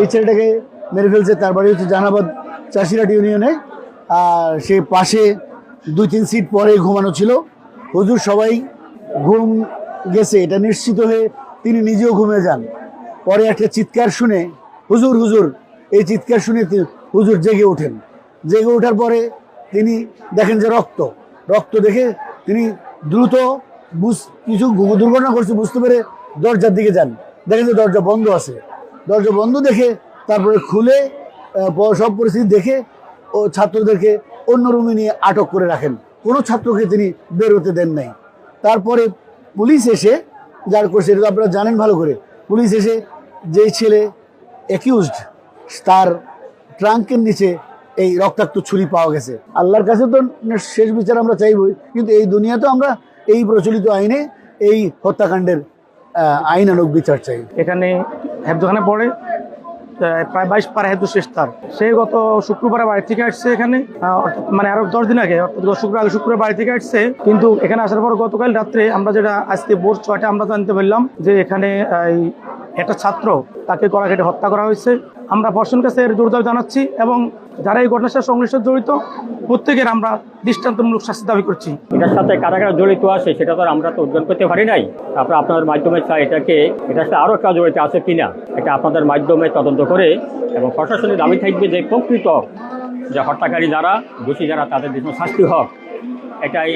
এই ছেলেটাকে মেরে ফেলছে, তার বাড়ি হচ্ছে জাহানাবাদ চাষিরাট ইউনিয়নে। আর সে পাশে দুই তিন সিট পরে ঘুমানো ছিল। হুজুর সবাই ঘুম গেছে, এটা নিশ্চিত হয়ে তিনি নিজেও ঘুমিয়ে যান। পরে একটা চিৎকার শুনে, হুজুর হুজুর, এই চিৎকার শুনে হুজুর জেগে ওঠেন। জেগে ওঠার পরে তিনি দেখেন যে রক্ত রক্ত দেখে তিনি দ্রুত বুঝ কিছু দুর্ঘটনা করছে বুঝতে পেরে দরজার দিকে যান। দেখেন যে দরজা বন্ধ আছে। দরজা বন্ধ দেখে তারপরে খুলে সব পরিস্থিতি দেখে ও ছাত্রদেরকে অন্য রুমে নিয়ে আটক করে রাখেন। কোনো ছাত্রকে তিনি বের হতে দেন নাই। তারপরে পুলিশ এসে যার করছে এটা তো আপনারা জানেন ভালো করে, পুলিশ এসে যেই ছেলে অ্যাকিউজড তার ট্রাঙ্কের নিচে এই রক্তাক্ত ছুরি পাওয়া গেছে। আল্লাহর কাছে তো শেষ বিচার আমরা চাইবই, কিন্তু এই দুনিয়াতেও আমরা এই প্রচলিত আইনে এই হত্যাকাণ্ডের আহ, আইনানুগ বিচার চাই এখানে হেফজোখানে পড়ে প্রায় বাইশ পারা হেতু শেষ তার। সে গত শুক্রবার বাড়ি থেকে আসছে এখানে মানে আরও দশ দিন আগে অর্থাৎ গত শুক্রবার বাড়ি থেকে আসছে। কিন্তু এখানে আসার পর গতকাল রাত্রে আমরা যেটা আজকে ভোর ছয়টা আমরা জানতে পারলাম যে এখানে একটা ছাত্র তাকে গলা হত্যা করা হয়েছে। আমরা প্রশাসনের কাছে এর জোরদার জানাচ্ছি এবং যারা এই ঘটনার সাথে সংশ্লিষ্ট জড়িত, প্রত্যেকের আমরা দৃষ্টান্তমূলক শাস্তি দাবি করছি। এটার সাথে কারা কারা জড়িত আছে সেটা তো আমরা তো উদ্যোগ করতে পারি নাই। তারপরে আপনাদের মাধ্যমে এটাকে, এটার সাথে আরও কেউ জড়িত আছে কিনা, এটা আপনাদের মাধ্যমে তদন্ত করে এবং প্রশাসনের দাবি থাকবে যে প্রকৃত যে হত্যাকারী যারা, দোষী যারা, তাদের জন্য শাস্তি হোক। এটাই